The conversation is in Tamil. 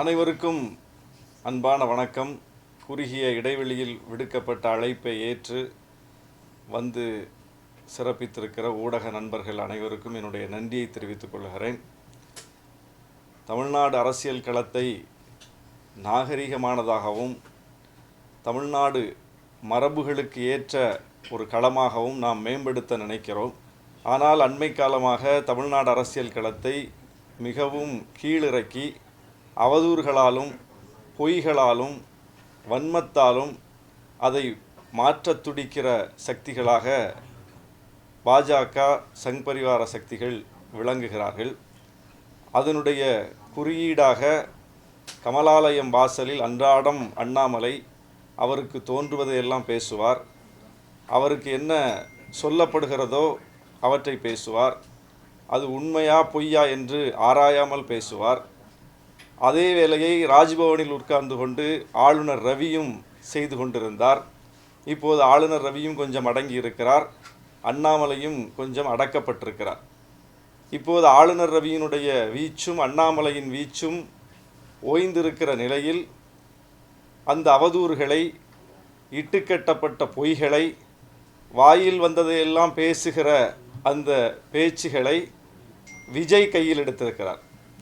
அனைவருக்கும் அன்பான வணக்கம். குறுகிய இடைவெளியில் விடுக்கப்பட்ட அழைப்பை ஏற்று வந்து சிறப்பித்திருக்கிற ஊடக நண்பர்கள் அனைவருக்கும் என்னுடைய நன்றியை தெரிவித்துக் கொள்கிறேன். தமிழ்நாடு அரசியல் களத்தை நாகரிகமானதாகவும் தமிழ்நாடு மரபுகளுக்கு ஏற்ற ஒரு களமாகவும் நாம் மேம்படுத்த நினைக்கிறோம். ஆனால் அண்மை காலமாக தமிழ்நாடு அரசியல் களத்தை மிகவும் கீழிறக்கி அவதூறுகளாலும் பொய்களாலும் வன்மத்தாலும் அதை மாற்றத் துடிக்கிற சக்திகளாக பாஜக சங் பரிவார சக்திகள் விளங்குகிறார்கள். அதனுடைய குறியீடாக கமலாலயம் வாசலில் அன்றாடம் அண்ணாமலை அவருக்கு தோன்றுவதையெல்லாம் பேசுவார். அவருக்கு என்ன சொல்லப்படுகிறதோ அவற்றை பேசுவார். அது உண்மையா பொய்யா என்று ஆராயாமல் பேசுவார். அதே வேளையை ராஜ்பவனில் உட்கார்ந்து கொண்டு ஆளுநர் ரவியும் செய்து கொண்டிருந்தார். இப்போது ஆளுநர் ரவியும் கொஞ்சம் அடங்கி இருக்கிறார். அண்ணாமலையும் கொஞ்சம் அடக்கப்பட்டிருக்கிறார். இப்போது ஆளுநர் ரவியினுடைய வீச்சும் அண்ணாமலையின் வீச்சும் ஓய்ந்திருக்கிற நிலையில் அந்த அவதூறுகளை இட்டுக்கட்டப்பட்ட பொய்களை வாயில் வந்ததையெல்லாம் பேசுகிற அந்த பேச்சுகளை விஜய் கையில் எடுத்திருக்கிறார்.